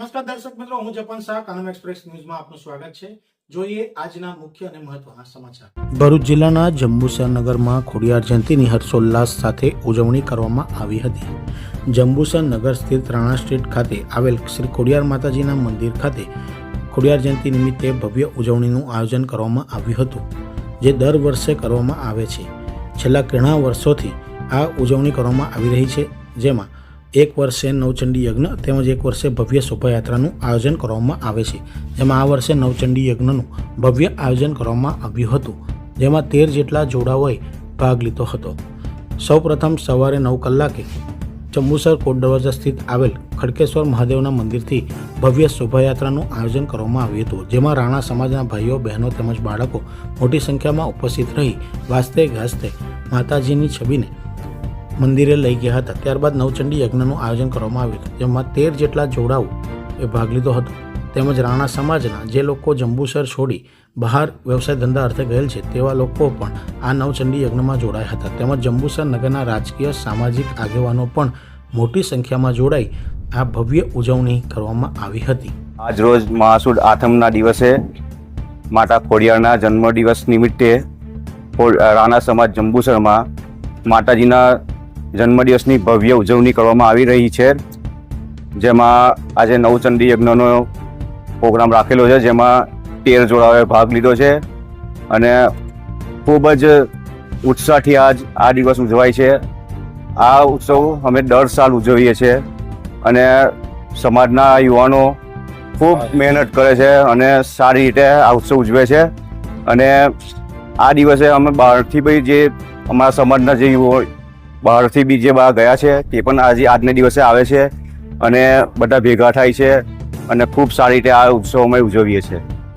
નમસ્કાર દર્શક મિત્રો, હું જપન શાહ, કાનમ એક્સપ્રેસ ન્યૂઝમાં આપનું સ્વાગત છે. જોઈએ આજના મુખ્ય અને મહત્વના સમાચાર. ભરૂચ જિલ્લાના જંબુસર નગરમાં ખોડિયાર જયંતિની હર્ષોલ્લાસ સાથે ઉજવણી કરવામાં આવી હતી. જંબુસર નગર સ્થિત રાણા સ્ટ્રીટ ખાતે આવેલ શ્રી ખોડિયાર માતાજીના મંદિર ખાતે ખોડિયાર જયંતિ નિમિત્તે ભવ્ય ઉજવણીનું આયોજન કરવામાં આવ્યું હતું, જે દર વર્ષે કરવામાં આવે છે. છેલ્લા ઘણા વર્ષોથી આ ઉજવણી કરવામાં આવી રહી છે, જેમાં એક વર્ષે નવચંડી યજ્ઞ તેમજ એક વર્ષે ભવ્ય શોભાયાત્રાનું આયોજન કરવામાં આવે છે. જેમાં આ વર્ષે નવચંડી યજ્ઞનું ભવ્ય આયોજન કરવામાં આવ્યું હતું. જેમાં તેર જેટલા જોડાઓએ ભાગ લીધો હતો. સૌપ્રથમ સવારે નવ કલાકે જંબુસર કોટ દરવાજા સ્થિત આવેલ ખડકેશ્વર મહાદેવના મંદિરથી ભવ્ય શોભાયાત્રાનું આયોજન કરવામાં આવ્યું હતું. જેમાં રાણા સમાજના ભાઈઓ, બહેનો તેમજ બાળકો મોટી સંખ્યામાં ઉપસ્થિત રહી વાસ્તે ગાસ્તે માતાજીની છબીને મંદિરે લઈ ગયા હતા. ત્યારબાદ નવચંડી યજ્ઞનું આયોજન કરવામાં આવ્યું હતું, જેમાં તેર જેટલા જોડાઓ એ ભાગ લીધો હતો. તેમજ રાણા સમાજના જે લોકો જંબુસર છોડી બહાર વ્યવસાય ધંધા અર્થે ગયેલ છે, તેવા લોકો પણ આ નવચંડી યજ્ઞમાં જોડાયા હતા. તેમજ જંબુસર નગરના રાજકીય સામાજિક આગેવાનો પણ મોટી સંખ્યામાં જોડાઈ આ ભવ્ય ઉજવણી કરવામાં આવી હતી. આજ રોજ મહાસુદ આઠમના દિવસે માતા ખોડિયારના જન્મદિવસ નિમિત્તે રાણા સમાજ જંબુસરમાં માતાજીના જન્મદિવસની ભવ્ય ઉજવણી કરવામાં આવી રહી છે. જેમાં આજે નવચંડી યજ્ઞનો પ્રોગ્રામ રાખેલો છે જેમાં તેર જોડાઓએ ભાગ લીધો છે અને ખૂબ જ ઉત્સાહથી આજ આ દિવસ ઉજવાય છે. આ ઉત્સવ અમે દર સાલ ઉજવીએ છીએ અને સમાજના યુવાનો ખૂબ મહેનત કરે છે અને સારી રીતે આ ઉત્સવ ઉજવે છે. અને આ દિવસે અમે બહારથી બી જે અમારા સમાજના જે યુવો બહારથી બી જે બહાર ગયા છે, તે પણ આજે આજને દિવસે આવે છે અને બધા ભેગા થાય છે અને ખૂબ સારી રીતે આ ઉત્સવ અમે ઉજવીએ છીએ.